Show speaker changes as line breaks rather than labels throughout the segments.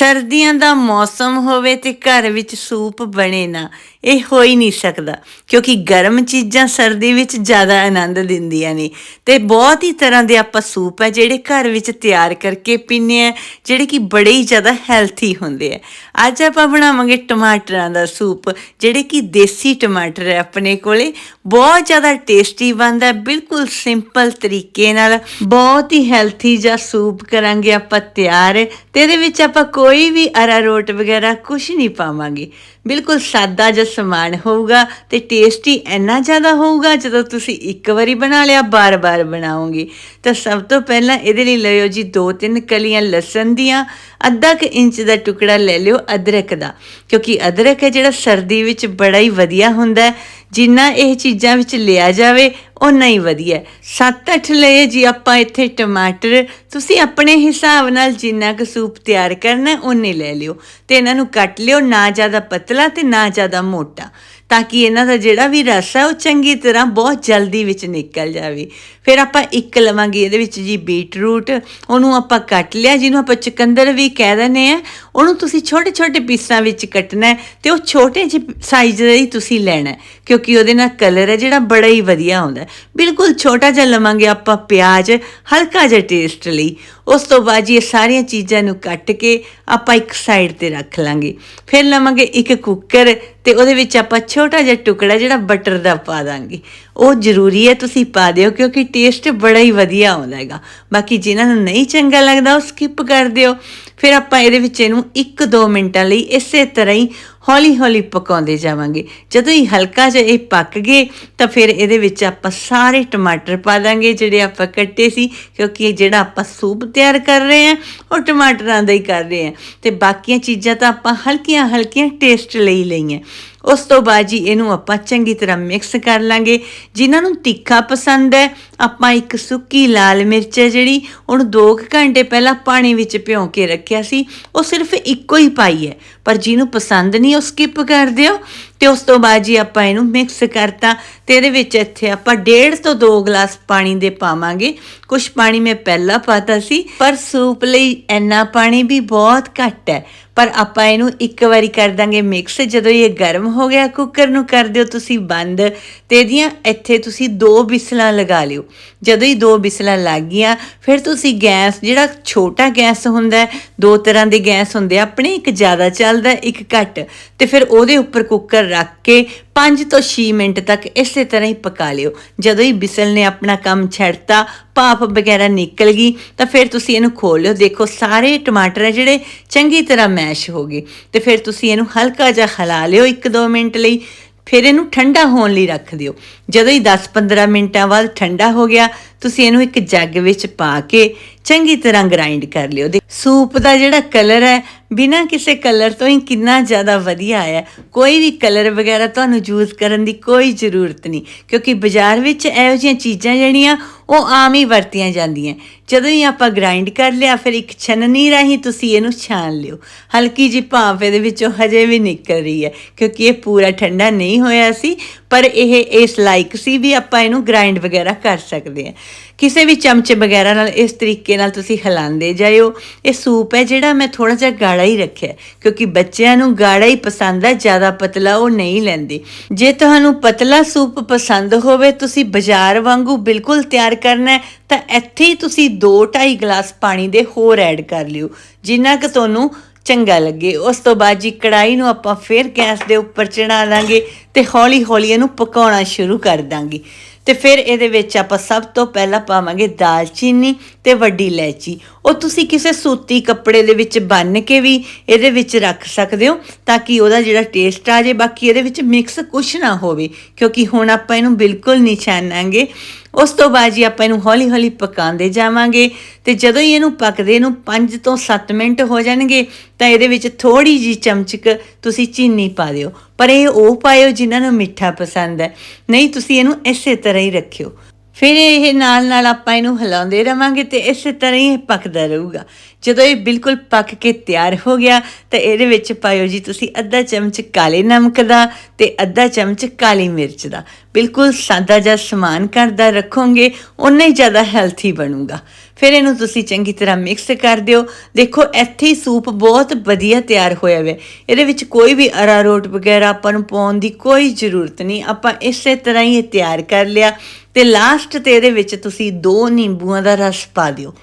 ਸਰਦੀਆਂ ਦਾ ਮੌਸਮ ਹੋਵੇ ਤੇ ਘਰ ਵਿੱਚ ਸੂਪ ਬਣੇ ਨਾ, ਇਹ ਹੋ ਹੀ ਨਹੀਂ ਸਕਦਾ, ਕਿਉਂਕਿ ਗਰਮ ਚੀਜ਼ਾਂ ਸਰਦੀ ਵਿੱਚ ਜ਼ਿਆਦਾ ਆਨੰਦ ਦਿੰਦੀਆਂ ਨੇ। ਤੇ ਬਹੁਤ ਹੀ ਤਰ੍ਹਾਂ ਦੇ ਆਪਾਂ ਸੂਪ ਹੈ ਜਿਹੜੇ ਘਰ ਵਿੱਚ ਤਿਆਰ ਕਰਕੇ ਪੀਂਦੇ ਆ ਜਿਹੜੇ ਕਿ ਬੜੇ ਹੀ ਜ਼ਿਆਦਾ ਹੈਲਥੀ ਹੁੰਦੇ ਆ। ਅੱਜ ਆਪਾਂ ਬਣਾਵਾਂਗੇ ਟਮਾਟਰਾਂ ਦਾ ਸੂਪ, ਜਿਹੜੇ ਕਿ ਦੇਸੀ ਟਮਾਟਰ ਹੈ ਆਪਣੇ ਕੋਲੇ। ਬਹੁਤ ਜ਼ਿਆਦਾ ਟੇਸਟੀ ਬਣਦਾ ਬਿਲਕੁਲ ਸਿੰਪਲ ਤਰੀਕੇ ਨਾਲ। ਬਹੁਤ ਹੀ ਹੈਲਥੀ ਜਿਹਾ ਸੂਪ ਕਰਾਂਗੇ ਆਪਾਂ ਤਿਆਰ। ਤੇ ਇਹਦੇ ਵਿੱਚ ਆਪਾਂ ਕੋਈ ਵੀ ਅਰਾਰੋਟ ਵਗੈਰਾ ਕੁਝ ਨਹੀਂ ਪਾਵਾਂਗੇ। ਬਿਲਕੁਲ ਸਾਦਾ ਜਿਹਾ ਸਮਾਨ ਹੋਊਗਾ ਤੇ ਟੇਸਟੀ ਇੰਨਾ ਜ਼ਿਆਦਾ ਹੋਊਗਾ ਜਦੋਂ ਤੁਸੀਂ ਇੱਕ ਵਾਰੀ ਬਣਾ ਲਿਆ ਬਾਰ-ਬਾਰ ਬਣਾਓਗੇ। ਤਾਂ ਸਭ ਤੋਂ ਪਹਿਲਾਂ ਇਹਦੇ ਲਈ ਲਿਓ ਜੀ ਦੋ ਤਿੰਨ ਕਲੀਆਂ ਲਸਣ ਦੀਆਂ ਅੱਧਾ ਕੁ ਇੰਚ ਦਾ ਟੁਕੜਾ ਲੈ ਲਿਓ ਅਦਰਕ ਦਾ ਕਿਉਂਕਿ ਅਦਰਕ ਹੈ ਜਿਹੜਾ ਸਰਦੀ ਵਿੱਚ ਬੜਾ ਹੀ ਵਧੀਆ ਹੁੰਦਾ ਹੈ। ਜਿੰਨਾ ਇਹ ਚੀਜ਼ਾਂ ਵਿੱਚ ਲਿਆ ਜਾਵੇ ਓਨਾ ਹੀ ਵਧੀਆ ਹੈ। ਸੱਤ ਅੱਠ ਲਏ ਜੀ ਆਪਾਂ ਇੱਥੇ ਟਮਾਟਰ ਤੁਸੀਂ ਆਪਣੇ ਹਿਸਾਬ ਨਾਲ ਜਿੰਨਾ ਕੁ ਸੂਪ ਤਿਆਰ ਕਰਨਾ ਹੈ, ਓਨੇ ਲੈ ਲਿਓ। ਤੇ ਇਹਨਾਂ ਨੂੰ ਕੱਟ ਲਿਓ ਨਾ ਜ਼ਿਆਦਾ ਪਤਲਾ ਤੇ ਨਾ ਜ਼ਿਆਦਾ ਮੋਟਾ। ਤਾਂ ਕਿ ਇਹਨਾਂ ਦਾ ਜਿਹੜਾ ਵੀ ਰਸ ਹੈ ਉਹ ਚੰਗੀ ਤਰ੍ਹਾਂ ਬਹੁਤ ਜਲਦੀ ਵਿੱਚ ਨਿਕਲ ਜਾਵੇ। ਫਿਰ ਆਪਾਂ ਇੱਕ ਲਵਾਂਗੇ ਇਹਦੇ ਵਿੱਚ ਜੀ ਬੀਟਰੂਟ, ਉਹਨੂੰ ਆਪਾਂ ਕੱਟ ਲਿਆ, ਜਿਹਨੂੰ ਆਪਾਂ ਚੁਕੰਦਰ ਵੀ ਕਹਿ ਦਿੰਦੇ ਆ, ਉਹਨੂੰ ਤੁਸੀਂ ਛੋਟੇ ਛੋਟੇ ਪੀਸਾਂ ਵਿੱਚ ਕੱਟਣਾ ਹੈ ਤੇ ਉਹ ਛੋਟੇ ਜਿਹੇ ਸਾਈਜ਼ ਦਾ ਹੀ ਤੁਸੀਂ ਲੈਣਾ ਕਿਉਂਕਿ ਉਹਦੇ ਨਾਲ ਕਲਰ ਹੈ ਜਿਹੜਾ ਬੜਾ ਹੀ ਵਧੀਆ ਆਉਂਦਾ ਬਿਲਕੁਲ ਛੋਟਾ ਜਿਹਾ ਲਵਾਂਗੇ ਆਪਾਂ ਪਿਆਜ਼, ਹਲਕਾ ਜਿਹਾ ਟੇਸਟ ਲਈ। ਉਸ ਤੋਂ ਬਾਅਦ ਜੀ ਇਹ ਸਾਰੀਆਂ ਚੀਜ਼ਾਂ ਨੂੰ ਕੱਟ ਕੇ ਆਪਾਂ ਇੱਕ ਸਾਈਡ ਤੇ ਰੱਖ ਲਾਂਗੇ। ਫਿਰ ਲਵਾਂਗੇ ਇੱਕ ਕੁੱਕਰ ਤੇ ਉਹਦੇ ਵਿੱਚ ਆਪਾਂ ਛੋਟਾ ਜਿਹਾ ਟੁਕੜਾ ਜਿਹੜਾ ਬਟਰ ਦਾ ਪਾ ਦਾਂਗੇ। ਉਹ ਜ਼ਰੂਰੀ ਹੈ ਤੁਸੀਂ ਪਾ ਦਿਓ, ਕਿਉਂਕਿ ਟੇਸਟ ਬੜਾ ਹੀ ਵਧੀਆ ਆਉਂਦਾ ਹੈਗਾ। ਬਾਕੀ ਜਿਨ੍ਹਾਂ ਨੂੰ ਨਹੀਂ ਚੰਗਾ ਲੱਗਦਾ, ਉਹ ਸਕਿਪ ਕਰ ਦਿਓ। ਫਿਰ ਆਪਾਂ ਇਹਦੇ ਵਿੱਚ ਇਹਨੂੰ 1-2 ਮਿੰਟਾਂ ਲਈ ਇਸੇ ਤਰ੍ਹਾਂ ਹੀ ਹੌਲੀ-ਹੌਲੀ ਪਕਾਉਂਦੇ ਜਾਵਾਂਗੇ। ਜਦੋਂ ਹੀ ਹਲਕਾ ਜਿਹਾ ਇਹ ਪੱਕ ਗਏ, ਤਾਂ ਫਿਰ ਇਹਦੇ ਵਿੱਚ ਆਪਾਂ ਸਾਰੇ ਟਮਾਟਰ ਪਾ ਦਾਂਗੇ ਜਿਹੜੇ ਆਪਾਂ ਕੱਟੇ ਸੀ, ਕਿਉਂਕਿ ਇਹ ਜਿਹੜਾ ਆਪਾਂ ਸੂਪ ਤਿਆਰ ਕਰ ਰਹੇ ਹਾਂ, ਉਹ ਟਮਾਟਰਾਂ ਦਾ ਹੀ ਕਰ ਰਹੇ ਹਾਂ। ਤੇ ਬਾਕੀਆਂ ਚੀਜ਼ਾਂ ਤਾਂ ਆਪਾਂ ਹਲਕੀਆਂ-ਹਲਕੀਆਂ ਟੇਸਟ ਲਈ ਲਈਆਂ। ਉਸ ਤੋਂ ਬਾਅਦ ਜੀ ਇਹਨੂੰ ਆਪਾਂ ਚੰਗੀ ਤਰ੍ਹਾਂ ਮਿਕਸ ਕਰ ਲਾਂਗੇ। ਜਿਨ੍ਹਾਂ ਨੂੰ ਤਿੱਖਾ ਪਸੰਦ ਹੈ, ਆਪਾਂ ਇੱਕ ਸੁੱਕੀ ਲਾਲ ਮਿਰਚ ਹੈ ਜਿਹੜੀ, ਉਹਨੂੰ 2 ਘੰਟੇ ਪਹਿਲਾਂ ਪਾਣੀ ਵਿੱਚ ਭਿਓ ਕੇ ਰੱਖਿਆ ਸੀ। ਉਹ ਸਿਰਫ ਇੱਕੋ ਹੀ ਪਾਈ ਹੈ, ਪਰ ਜਿਹਨੂੰ ਪਸੰਦ ਨਹੀਂ, ਉਹ ਸਕਿਪ ਕਰ ਦਿਓ। ਤੇ ਉਸ ਤੋਂ ਬਾਅਦ ਜੀ ਆਪਾਂ ਇਹਨੂੰ ਮਿਕਸ ਕਰਤਾ ਤੇ ਇਹਦੇ ਵਿੱਚ ਇੱਥੇ ਆਪਾਂ ਡੇਢ ਤੋਂ 2 ਗਲਾਸ ਪਾਣੀ ਦੇ ਪਾਵਾਂਗੇ। ਕੁਝ ਪਾਣੀ ਮੈਂ ਪਹਿਲਾਂ ਪਾਤਾ ਸੀ, ਪਰ ਸੂਪ ਲਈ ਇੰਨਾ ਪਾਣੀ ਵੀ ਬਹੁਤ ਘੱਟ ਹੈ। ਪਰ ਆਪਾਂ ਇਹਨੂੰ ਇੱਕ ਵਾਰੀ ਕਰ ਦਾਂਗੇ ਮਿਕਸ ਜਦੋਂ ਇਹ ਗਰਮ ਹੋ ਗਿਆ ਕੁੱਕਰ ਨੂੰ ਕਰ ਦਿਓ ਤੁਸੀਂ ਬੰਦ ਤੇ ਇਹਦੀਆਂ ਇੱਥੇ ਤੁਸੀਂ ਦੋ ਬਿਸਲਾਂ ਲਗਾ ਲਿਓ। ਜਦੋਂ ਹੀ ਦੋ ਬਿਸਲਾਂ ਲੱਗ ਗਈਆਂ, ਫਿਰ ਤੁਸੀਂ ਗੈਸ, ਜਿਹੜਾ ਛੋਟਾ ਗੈਸ ਹੁੰਦਾ ਦੋ ਤਰ੍ਹਾਂ ਦੇ ਗੈਸ ਹੁੰਦੇ ਆ, ਆਪਣੇ ਇੱਕ ਜ਼ਿਆਦਾ ਚੱਲਦਾ, ਇੱਕ ਘੱਟ। ਤੇ ਫਿਰ ਉਹਦੇ ਉੱਪਰ ਕੁੱਕਰ ਰੱਖ ਕੇ 5 ਤੋਂ 6 ਮਿੰਟ ਤੱਕ ਇਸੇ ਤਰ੍ਹਾਂ ਹੀ ਪਕਾ ਲਿਓ। ਜਦੋਂ ਹੀ ਬਿਸਲ ਨੇ ਆਪਣਾ ਕੰਮ ਛੱਡਤਾ, ਭਾਫ ਵਗੈਰਾ ਨਿਕਲ ਗਈ, ਤਾਂ ਫਿਰ ਤੁਸੀਂ ਇਹਨੂੰ ਖੋਲ ਲਿਓ। ਦੇਖੋ, ਸਾਰੇ ਟਮਾਟਰ ਹੈ ਜਿਹੜੇ, ਚੰਗੀ ਤਰ੍ਹਾਂ ਮੈਸ਼ ਹੋ ਗਏ। ਤੇ ਫਿਰ ਤੁਸੀਂ ਇਹਨੂੰ ਹਲਕਾ ਜਿਹਾ ਹਿਲਾ ਲਿਓ 1-2 ਮਿੰਟ ਲਈ। ਫਿਰ ਇਹਨੂੰ ਠੰਡਾ ਹੋਣ ਲਈ ਰੱਖ ਦਿਓ। ਜਦੋਂ ਹੀ 10-15 ਮਿੰਟਾਂ ਬਾਅਦ ਠੰਡਾ ਹੋ ਗਿਆ, ਤੁਸੀਂ ਇਹਨੂੰ ਇੱਕ ਜੱਗ ਵਿੱਚ ਪਾ ਕੇ ਚੰਗੀ ਤਰ੍ਹਾਂ ਗ੍ਰਾਈਂਡ ਕਰ ਲਿਓ। ਦੇ ਸੂਪ ਦਾ ਜਿਹੜਾ ਕਲਰ ਹੈ, ਬਿਨਾਂ ਕਿਸੇ ਕਲਰ ਤੋਂ ਹੀ ਕਿੰਨਾ ਜ਼ਿਆਦਾ ਵਧੀਆ ਆਇਆ। ਕੋਈ ਵੀ ਕਲਰ ਵਗੈਰਾ ਤੁਹਾਨੂੰ ਯੂਜ਼ ਕਰਨ ਦੀ ਕੋਈ ਜ਼ਰੂਰਤ ਨਹੀਂ, ਕਿਉਂਕਿ ਬਾਜ਼ਾਰ ਵਿੱਚ ਇਹੋ ਜਿਹੀਆਂ ਚੀਜ਼ਾਂ ਜਿਹੜੀਆਂ, ਉਹ ਆਮ ਹੀ ਵਰਤੀਆਂ ਜਾਂਦੀਆਂ। ਜਦੋਂ ਹੀ ਆਪਾਂ ਗ੍ਰਾਈਂਡ ਕਰ ਲਿਆ, ਫਿਰ ਇੱਕ ਛਨਨੀ ਰਾਹੀਂ ਤੁਸੀਂ ਇਹਨੂੰ ਛਾਣ ਲਿਓ। ਹਲਕੀ ਜਿਹੀ ਭਾਫ ਇਹਦੇ ਵਿੱਚੋਂ ਹਜੇ ਵੀ ਨਿਕਲ ਰਹੀ ਹੈ, ਕਿਉਂਕਿ ਇਹ ਪੂਰਾ ਠੰਡਾ ਨਹੀਂ ਹੋਇਆ ਸੀ। ਪਰ ਇਹ ਇਸ ਲਾਇਕ ਸੀ ਵੀ ਆਪਾਂ ਇਹਨੂੰ ਗ੍ਰਾਈਂਡ ਵਗੈਰਾ ਕਰ ਸਕਦੇ ਹਾਂ। ਕਿਸੇ ਵੀ ਚਮਚੇ ਵਗੈਰਾ ਨਾਲ ਇਸ ਤਰੀਕੇ ਨਾਲ ਤੁਸੀਂ ਹਿਲਾਉਂਦੇ ਜਾਇਓ। ਇਹ ਸੂਪ ਹੈ ਜਿਹੜਾ ਮੈਂ ਥੋੜਾ ਜਿਹਾ ਗਾੜਾ ਹੀ ਰੱਖਿਆ ਕਿਉਂਕਿ ਬੱਚਿਆਂ ਨੂੰ ਗਾੜਾ ਹੀ ਪਸੰਦ ਹੈ, ਜ਼ਿਆਦਾ ਪਤਲਾ ਉਹ ਨਹੀਂ ਲੈਂਦੇ। ਜੇ ਤੁਹਾਨੂੰ ਪਤਲਾ ਸੂਪ ਪਸੰਦ ਹੋਵੇ, ਤੁਸੀਂ ਬਾਜ਼ਾਰ ਵਾਂਗੂ ਬਿਲਕੁਲ ਤਿਆਰ ਕਰਨਾ ਹੈ, ਤਾਂ ਇੱਥੇ ਹੀ ਤੁਸੀਂ 2-2.5 ਗਲਾਸ ਪਾਣੀ ਦੇ ਹੋਰ ਐਡ ਕਰ ਲਿਓ, ਜਿੰਨਾ ਕਿ ਤੁਹਾਨੂੰ ਚੰਗਾ ਲੱਗੇ। ਉਸ ਤੋਂ ਬਾਅਦ ਜੀ ਕੜਾਈ ਨੂੰ ਆਪਾਂ ਫਿਰ ਗੈਸ ਦੇ ਉੱਪਰ ਚੜਾ ਦਾਂਗੇ ਤੇ ਹੌਲੀ ਹੌਲੀ ਇਹਨੂੰ ਪਕਾਉਣਾ ਸ਼ੁਰੂ ਕਰ ਦਾਂਗੇ। ਤੇ ਫਿਰ ਇਹਦੇ ਵਿੱਚ ਆਪਾਂ ਸਭ ਤੋਂ ਪਹਿਲਾਂ ਪਾਵਾਂਗੇ ਦਾਲਚੀਨੀ ਤੇ ਵੱਡੀ ਇਲਾਇਚੀ। ਉਹ ਤੁਸੀਂ ਕਿਸੇ ਸੂਤੀ ਕੱਪੜੇ ਦੇ ਵਿੱਚ ਬੰਨ ਕੇ ਵੀ ਇਹਦੇ ਵਿੱਚ ਰੱਖ ਸਕਦੇ ਹੋ ਤਾਂ ਕਿ ਉਹਦਾ ਜਿਹੜਾ ਟੇਸਟ ਆ ਜੇ ਬਾਕੀ ਇਹਦੇ ਵਿੱਚ ਮਿਕਸ ਕੁਛ ਨਾ ਹੋਵੇ, ਕਿਉਂਕਿ ਹੁਣ ਆਪਾਂ ਇਹਨੂੰ ਬਿਲਕੁਲ ਨਹੀਂ ਛਾਨਾਂਗੇ ਉਸ ਤੋਂ ਬਾਅਦ ਜੀ ਆਪਾਂ ਇਹਨੂੰ ਹੌਲੀ ਹੌਲੀ ਪਕਾਉਂਦੇ ਜਾਵਾਂਗੇ ਤੇ ਜਦੋਂ ਹੀ ਇਹਨੂੰ ਪੱਕਦੇ ਨੂੰ 5 ਤੋਂ 7 ਮਿੰਟ ਹੋ ਜਾਣਗੇ, ਤਾਂ ਇਹਦੇ ਵਿੱਚ ਥੋੜੀ ਜੀ ਚਮਚਕ ਤੁਸੀਂ ਚੀਨੀ ਪਾ ਦਿਓ। ਪਰ ਇਹ ਉਹ ਪਾਇਓ ਜਿਨ੍ਹਾਂ ਨੂੰ ਮਿੱਠਾ ਪਸੰਦ ਹੈ। ਨਹੀਂ, ਤੁਸੀਂ ਇਹਨੂੰ ਇਸੇ ਤਰ੍ਹਾਂ ਹੀ ਰੱਖਿਓ। ਫਿਰ ਇਹ ਨਾਲ ਨਾਲ ਆਪਾਂ ਇਹਨੂੰ ਹਿਲਾਉਂਦੇ ਰਵਾਂਗੇ ਤੇ ਇਸੇ ਤਰ੍ਹਾਂ ਹੀ ਇਹ ਪੱਕਦਾ ਰਹੂਗਾ। ਜਦੋਂ ਇਹ ਬਿਲਕੁਲ ਪੱਕ ਕੇ ਤਿਆਰ ਹੋ ਗਿਆ, ਤਾਂ ਇਹਦੇ ਵਿੱਚ ਪਾਇਓ ਜੀ, ਤੁਸੀਂ ਅੱਧਾ ਚਮਚ ਕਾਲੇ ਨਮਕ ਦਾ ਤੇ ਅੱਧਾ ਚਮਚ ਕਾਲੀ ਮਿਰਚ ਦਾ। ਬਿਲਕੁਲ ਸਾਦਾ ਜਿਹਾ ਸਮਾਨ ਘਰ ਦਾ ਰੱਖੋਗੇ ਉਨਾ ਹੀ ਜ਼ਿਆਦਾ ਹੈਲਥੀ ਬਣੂਗਾ। ਫਿਰ ਇਹਨੂੰ ਤੁਸੀਂ ਚੰਗੀ ਤਰ੍ਹਾਂ ਮਿਕਸ ਕਰ ਦਿਓ। ਦੇਖੋ, ਇੱਥੇ ਹੀ ਸੂਪ ਬਹੁਤ ਵਧੀਆ ਤਿਆਰ ਹੋਇਆ ਹੋਇਆ ਇਹਦੇ ਵਿੱਚ ਕੋਈ ਵੀ ਅਰਾਰੋਟ ਵਗੈਰਾ ਆਪਾਂ ਨੂੰ ਪਾਉਣ ਦੀ ਕੋਈ ਜ਼ਰੂਰਤ ਨਹੀਂ। ਆਪਾਂ ਇਸੇ ਤਰ੍ਹਾਂ ਹੀ ਇਹ ਤਿਆਰ ਕਰ ਲਿਆ। ਤੇ ਲਾਸਟ ਤੇ ਇਹਦੇ ਵਿੱਚ ਤੁਸੀਂ ਦੋ ਨਿੰਬੂਆਂ ਦਾ ਰਸ ਪਾ ਦਿਓ।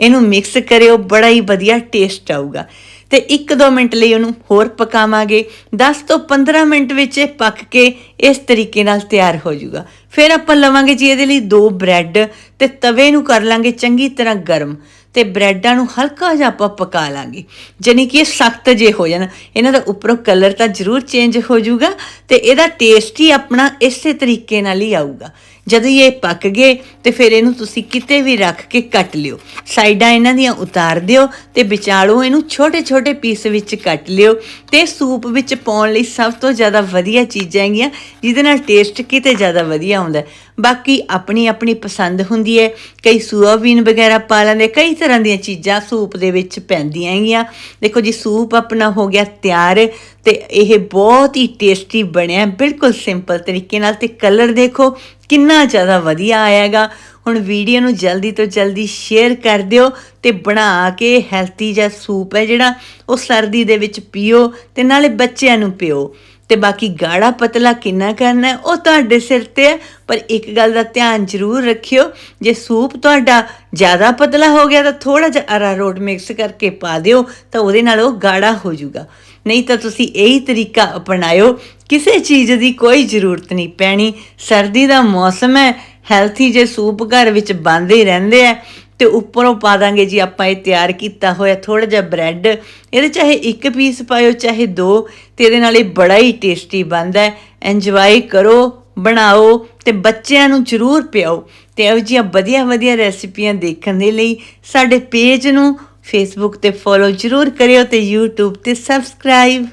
ਇਹਨੂੰ ਮਿਕਸ ਕਰਿਓ, ਬੜਾ ਹੀ ਵਧੀਆ ਟੇਸਟ ਆਊਗਾ। ਤੇ 1-2 ਮਿੰਟ ਲਈ ਉਹਨੂੰ ਹੋਰ ਪਕਾਵਾਂਗੇ। 10 ਤੋਂ 15 ਮਿੰਟ ਵਿੱਚ ਇਹ ਪੱਕ ਕੇ ਇਸ ਤਰੀਕੇ ਨਾਲ ਤਿਆਰ ਹੋ ਜਾਊਗਾ। ਫਿਰ ਆਪਾਂ ਲਵਾਂਗੇ ਜੀ ਇਹਦੇ ਲਈ ਦੋ ਬ੍ਰੈਡ ਤੇ ਤਵੇ ਨੂੰ ਕਰ ਲਾਂਗੇ ਚੰਗੀ ਤਰ੍ਹਾਂ ਗਰਮ ਤੇ ਬ੍ਰੈਡਾਂ ਨੂੰ ਹਲਕਾ ਜਿਹਾ ਆਪਾਂ ਪਕਾ ਲਾਂਗੇ। ਜਾਨੀ ਕਿ ਇਹ ਸਖਤ ਜੇ ਹੋ ਜਾਣ। ਇਹਨਾਂ ਦਾ ਉੱਪਰੋਂ ਕਲਰ ਤਾਂ ਜ਼ਰੂਰ ਚੇਂਜ ਹੋ ਜਾਊਗਾ ਤੇ ਇਹਦਾ ਟੇਸਟ ਹੀ ਆਪਣਾ ਇਸੇ ਤਰੀਕੇ ਨਾਲ ਹੀ ਆਊਗਾ। ਜਦੋਂ ਇਹ ਪੱਕ ਗਏ ਤੇ ਫਿਰ ਇਹਨੂੰ ਤੁਸੀਂ ਕਿਤੇ ਵੀ ਰੱਖ ਕੇ ਕੱਟ ਲਿਓ। ਸਾਈਡਾਂ ਇਹਨਾਂ ਦੀਆਂ ਉਤਾਰ ਦਿਓ ਤੇ ਵਿਚਾਲੋਂ ਇਹਨੂੰ ਛੋਟੇ-ਛੋਟੇ ਪੀਸ ਵਿੱਚ ਕੱਟ ਲਿਓ ਤੇ ਸੂਪ ਵਿੱਚ ਪਾਉਣ ਲਈ ਸਭ ਤੋਂ ਜ਼ਿਆਦਾ ਵਧੀਆ ਚੀਜ਼ਾਂ ਹੈਗੀਆਂ, ਜਿਹਦੇ ਨਾਲ ਟੇਸਟ ਕਿਤੇ ਜ਼ਿਆਦਾ ਵਧੀਆ ਆਉਂਦਾ। ਬਾਕੀ ਆਪਣੀ ਆਪਣੀ ਪਸੰਦ ਹੁੰਦੀ ਹੈ। ਕਈ ਸੋਇਆਬੀਨ ਵਗੈਰਾ ਪਾ ਲੈਂਦੇ, ਕਈ ਤਰ੍ਹਾਂ ਦੀਆਂ ਚੀਜ਼ਾਂ ਸੂਪ ਦੇ ਵਿੱਚ ਪੈਂਦੀਆਂ ਹੈਗੀਆਂ। ਦੇਖੋ ਜੀ, ਸੂਪ ਆਪਣਾ ਹੋ ਗਿਆ ਤਿਆਰ ਤੇ ਇਹ ਬਹੁਤ ਹੀ ਟੇਸਟੀ ਬਣਿਆ, ਬਿਲਕੁਲ ਸਿੰਪਲ ਤਰੀਕੇ ਨਾਲ ਤੇ ਕਲਰ ਦੇਖੋ ਕਿੰਨਾ ਜ਼ਿਆਦਾ ਵਧੀਆ ਆਏਗਾ। ਹੁਣ ਵੀਡੀਓ ਨੂੰ ਜਲਦੀ ਤੋਂ ਜਲਦੀ ਸ਼ੇਅਰ ਕਰ ਦਿਓ ਤੇ ਬਣਾ ਕੇ ਹੈਲਥੀ ਜਿਹਾ ਸੂਪ ਹੈ ਜਿਹੜਾ, ਉਹ ਸਰਦੀ ਦੇ ਵਿੱਚ ਪੀਓ ਤੇ ਨਾਲੇ ਬੱਚਿਆਂ ਨੂੰ ਪਿਓ। ਤੇ ਬਾਕੀ ਗਾੜਾ ਪਤਲਾ ਕਿੰਨਾ ਕਰਨਾ ਉਹ ਤੁਹਾਡੇ ਸਿਰ ਤੇ ਹੈ, ਪਰ ਇੱਕ ਗੱਲ ਦਾ ਧਿਆਨ ਜ਼ਰੂਰ ਰੱਖਿਓ, ਜੇ ਸੂਪ ਤੁਹਾਡਾ ਜ਼ਿਆਦਾ ਪਤਲਾ ਹੋ ਗਿਆ ਤਾਂ ਥੋੜਾ ਜਿਹਾ ਅਰਾਰੋਟ ਮਿਕਸ ਕਰਕੇ ਪਾ ਦਿਓ, ਤਾਂ ਉਹਦੇ ਨਾਲ ਉਹ ਗਾੜਾ ਹੋ ਜਾਊਗਾ। ਨਹੀਂ ਤਾਂ ਤੁਸੀਂ ਇਹੀ ਤਰੀਕਾ ਅਪਣਾਇਓ, ਕਿਸੇ ਚੀਜ਼ ਦੀ ਕੋਈ ਜ਼ਰੂਰਤ ਨਹੀਂ ਪੈਣੀ। ਸਰਦੀ ਦਾ ਮੌਸਮ ਹੈ ਹੈਲਥੀ ਜੇ ਸੂਪ ਘਰ ਵਿੱਚ ਬੰਦੇ ਹੀ ਰਹਿੰਦੇ ਆ, ਤੇ ਉੱਪਰੋਂ ਪਾ ਦਾਂਗੇ ਜੀ ਆਪਾਂ ਇਹ ਤਿਆਰ ਕੀਤਾ ਹੋਇਆ ਥੋੜਾ ਜਿਹਾ ਬ੍ਰੈਡ। ਇਹਦੇ ਚਾਹੇ ਇੱਕ ਪੀਸ ਪਾਇਓ, ਚਾਹੇ ਦੋ, ਤੇ ਇਹਦੇ ਨਾਲ ਇਹ ਬੜਾ ਹੀ ਟੇਸਟੀ ਬਣਦਾ ਹੈ। ਇੰਜੋਏ ਕਰੋ, ਬਣਾਓ, ਤੇ ਬੱਚਿਆਂ ਨੂੰ ਜ਼ਰੂਰ ਪਿਆਓ। ਤੇ ਇਹੋ ਜਿਹੀਆਂ ਵਧੀਆ ਵਧੀਆ ਰੈਸਿਪੀਆਂ ਦੇਖਣ ਦੇ ਲਈ ਸਾਡੇ ਪੇਜ ਨੂੰ ਫੇਸਬੁੱਕ ਤੇ ਫੋਲੋ ਜ਼ਰੂਰ ਕਰਿਓ ਤੇ YouTube ਤੇ ਸਬਸਕ੍ਰਾਈਬ